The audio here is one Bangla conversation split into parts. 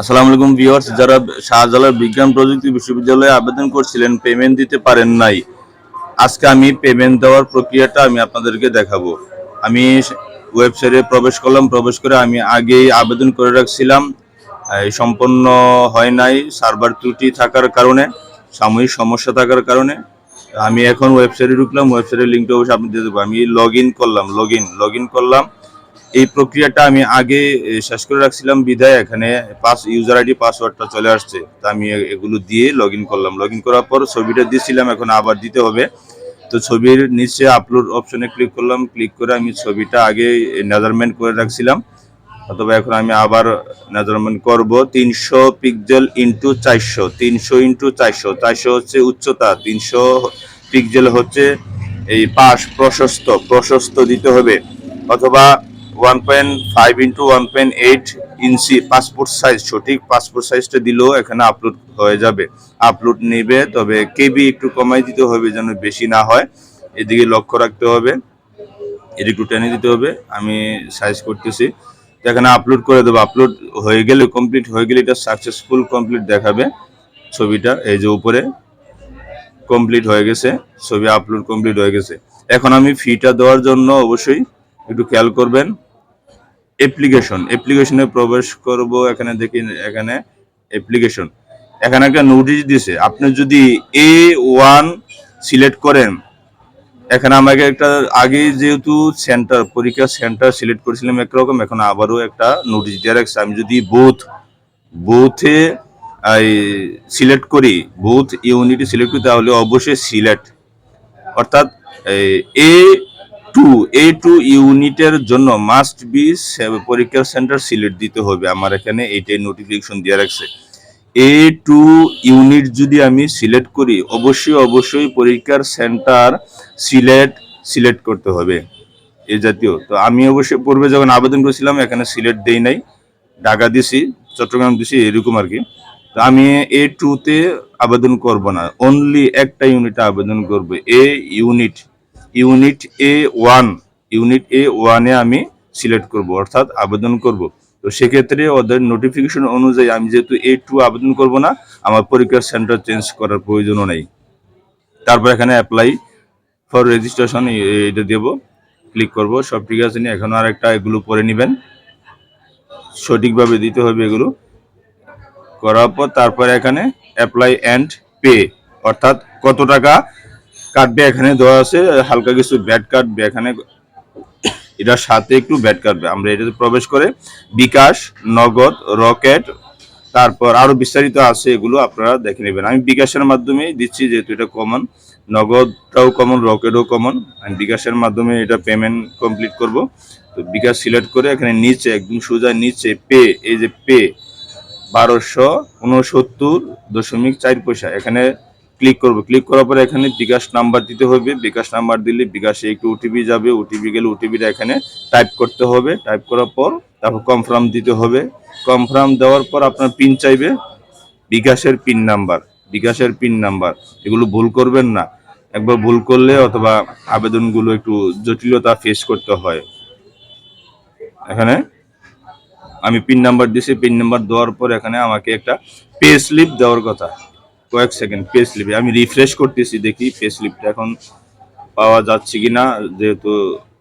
আসসালামু আলাইকুম ভিউয়ার্স, যারা শাহজালাল বিজ্ঞান প্রযুক্তি বিশ্ববিদ্যালয়ে আবেদন করছিলেন পেমেন্ট দিতে পারেন নাই। আজকে আমি পেমেন্ট দেওয়ার প্রক্রিয়াটা আমি আপনাদেরকে দেখাবো। আমি ওয়েবসাইটে প্রবেশ করলাম, প্রবেশ করে আমি আগেই আবেদন করে রাখছিলাম। সম্পন্ন হয় নাই সার্ভার ত্রুটি থাকার কারণে, সাময়িক সমস্যা থাকার কারণে। আমি এখন ওয়েবসাইটে ঢুকলাম ওয়েবসাইটের লিঙ্কটা অবশ্যই আপনি দিয়ে দেবো আমি লগ করলাম লগ ইন করলাম। এই প্রক্রিয়াটা আমি আগে শেষ করে রাখছিলাম। বিধায় এখানে পাস ইউজার আইডি পাসওয়ার্ডটা চলে আসছে। তা আমি এগুলো দিয়ে লগ করলাম। লগ করার পর ছবিটা দিয়েছিলাম, এখন আবার দিতে হবে। তো ছবির নিচে আপলোড অপশনে ক্লিক করলাম। ক্লিক করে আমি ছবিটা আগে মেজারমেন্ট করে রাখছিলাম। অথবা এখন আমি আবার মেজারমেন্ট করব। তিনশো পিকজেল ইন্টু চারশো। তিনশো ইন্টু চারশো। চারশো হচ্ছে উচ্চতা। তিনশো পিকজেল হচ্ছে এই পাশ প্রশস্ত। প্রশস্ত দিতে হবে। অথবা one point five into one point eight inch passport size সঠিক পাসপোর্ট সাইজটা দিলেও এখানে আপলোড হয়ে যাবে। আপলোড নেবে, তবে কেবি একটু কমাই দিতে হবে যেন বেশি না হয়। এদিকে লক্ষ্য রাখতে হবে এটি একটু টেনে দিতে হবে, আমি সাইজ করতেছি। এখানে আপলোড করে দেবো আপলোড হয়ে গেলে কমপ্লিট হয়ে গেলে এটা সাকসেসফুল কমপ্লিট দেখাবে ছবিটা, এই যে উপরে। কমপ্লিট হয়ে গেছে, ছবি আপলোড কমপ্লিট হয়ে গেছে। এখন আমি ফিটা দেওয়ার জন্য অবশ্যই একটু খেয়াল করবেন। অ্যাপ্লিকেশন অ্যাপ্লিকেশনে প্রবেশ করব এখানে দেখি, এখানে অ্যাপ্লিকেশন এখানে একটা নোটিশ দিছে, আপনি যদি এ ওয়ান সিলেক্ট করেন, এখানে আমাকে একটা আগে যেহেতু সেন্টার পরীক্ষা সেন্টার সিলেক্ট করেছিলাম একরকম, এখন আবারও একটা নোটিশ দিয়ে রাখছে। আমি যদি বুথ বুথে সিলেক্ট করি বুথ ইউনিটি সিলেক্ট করি, তাহলে অবশ্যই সিলেক্ট অর্থাৎ, এই এ টু এ টু ইউনিটের জন্য মাস্ট বি পরীক্ষার সেন্টার সিলেক্ট দিতে হবে। আমার এখানে এইটাই নোটিফিকেশন দিয়ে রাখছে। এ টু ইউনিট যদি আমি সিলেক্ট করি, অবশ্যই অবশ্যই পরীক্ষার সেন্টার সিলেক্ট সিলেক্ট করতে হবে। এ জাতীয়। তো আমি অবশ্যই পূর্বে যখন আবেদন করেছিলাম, এখানে সিলেক্ট দেই নাই। ঢাকা দিছি, চট্টগ্রাম দিছি, এরকম আর কি। তো আমি এ টুতে আবেদন করব না। অনলি একটা ইউনিটে আবেদন করব। A unit unit A one unit A ওয়ানে আমি সিলেক্ট করব, অর্থাৎ আবেদন করব। তো সেক্ষেত্রে ওদের নোটিফিকেশন অনুযায়ী আমি যেহেতু এ টু আবেদন করব না, আমার পরীক্ষার সেন্টার চেঞ্জ করার প্রয়োজনও নেই। তারপর এখানে অ্যাপ্লাই ফর রেজিস্ট্রেশন এটা দেব ক্লিক করব, সব ঠিক আছে নি? এখন আর একটা এগুলো পরে নেবেন। সঠিকভাবে দিতে হবে এগুলো। করার পর তারপর এখানে অ্যাপ্লাই অ্যান্ড পে অর্থাৎ কত টাকা কাটবে এখানে দেওয়া আছে, হালকা কিছু ব্যাট কাটবে এখানে এটার সাথে একটু ব্যাট কাটবে আমরা এটাতে প্রবেশ করে বিকাশ, নগদ, রকেট, তারপর আরও বিস্তারিত আছে এগুলো আপনারা দেখে নেবেন। আমি বিকাশের মাধ্যমে দিচ্ছি, যেহেতু এটা কমন নগদটাও কমন রকেটও কমন আমি বিকাশের মাধ্যমে এটা পেমেন্ট কমপ্লিট করব। তো বিকাশ সিলেক্ট করে এখানে নিচে, একদম সোজা নিচে পে, এই যে পে, বারোশো উনসত্তর দশমিক চার পয়সা, এখানে ক্লিক করব। ক্লিক করার পরে এখানে বিকাশ নাম্বার দিতে হবে। বিকাশ নাম্বার দিলে বিকাশে একটু ওটিপি যাবে। ওটিপি গেলে ওটিপিটা এখানে টাইপ করতে হবে। টাইপ করার পর তারপর কনফার্ম দিতে হবে। কনফার্ম দেওয়ার পর আপনার পিন চাইবে। বিকাশের পিন নাম্বার বিকাশের পিন নাম্বার এগুলো ভুল করবেন না। একবার ভুল করলে অথবা আবেদনগুলো একটু জটিলতা ফেস করতে হয়। এখানে আমি পিন নাম্বার দিয়েছি পিন নাম্বার দেওয়ার পর এখানে আমাকে একটা পে স্লিপ দেওয়ার কথা। কয়েক সেকেন্ড পে স্লিপে আমি রিফ্রেশ করতেছি, দেখি পে স্লিপটা এখন পাওয়া যাচ্ছে কি না যেহেতু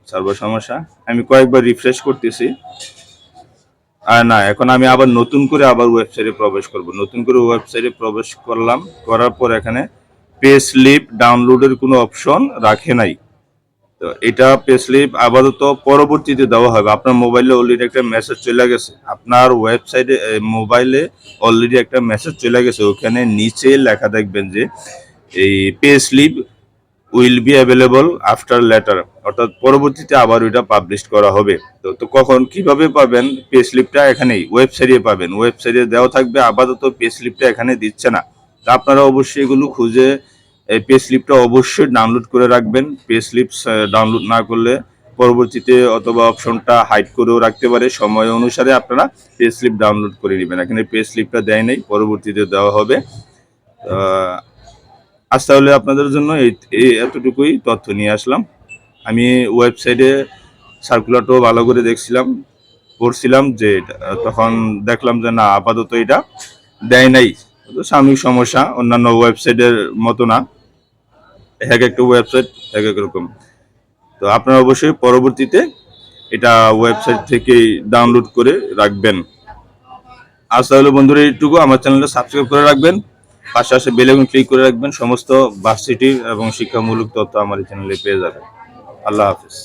সার্ভার সমস্যা। আমি কয়েকবার রিফ্রেশ করতেছি। আর না, এখন আমি আবার নতুন করে আবার ওয়েবসাইটে প্রবেশ করব। নতুন করে ওয়েবসাইটে প্রবেশ করলাম, করার পর এখানে পে স্লিপ ডাউনলোডের কোনো অপশন রাখে নাই। তো এটা পে স্লিপ আপাতত পরবর্তীতে দেওয়া হবে। আপনার মোবাইলে অলরেডি একটা মেসেজ চলে গেছে। আপনার ওয়েবসাইটে মোবাইলে অলরেডি একটা মেসেজ চলে গেছে। ওখানে নিচে লেখা দেখবেন যে, এই pay slip will be available after later অর্থাৎ পরবর্তীতে আবার ওইটা পাবলিশ করা হবে। তো তো কখন কীভাবে পাবেন পে স্লিপটা এখানেই ওয়েবসাইটে পাবেন। ওয়েবসাইটে দেওয়া থাকবে। আপাতত পে স্লিপটা এখানে দিচ্ছে না। তা আপনারা অবশ্যই এগুলো খুঁজে এই পে স্লিপটা অবশ্যই ডাউনলোড করে রাখবেন। পে স্লিপ ডাউনলোড না করলে পরবর্তীতে অথবা অপশনটা হাইড করেও রাখতে পারে। সময় অনুসারে আপনারা পে স্লিপ ডাউনলোড করে নেবেন। এখানে পে স্লিপটা দেয় নাই, পরবর্তীতে দেওয়া হবে। আজ তাহলে আপনাদের জন্য এই এতটুকুই তথ্য নিয়ে আসলাম। আমি ওয়েবসাইটে সার্কুলারটাও ভালো করে দেখছিলাম, পড়ছিলাম যে তখন দেখলাম যে না, আপাতত এটা দেয় নাই। সাময়িক সমস্যা, অন্যান্য ওয়েবসাইটের মতো না। এক একটা ওয়েবসাইট এক এক রকম। তো আপনারা অবশ্যই পরবর্তীতে এটা ওয়েবসাইট থেকে ডাউনলোড করে রাখবেন। আজ তাহলে বন্ধুরা এইটুকু। আমার চ্যানেলটা সাবস্ক্রাইব করে রাখবেন। পাশে আসে বেলেগুন ক্লিক করে রাখবেন। সমস্ত ভার্সিটির এবং শিক্ষামূলক তথ্য আমার এই চ্যানেলে পেয়ে যাবেন। আল্লাহ হাফিজ।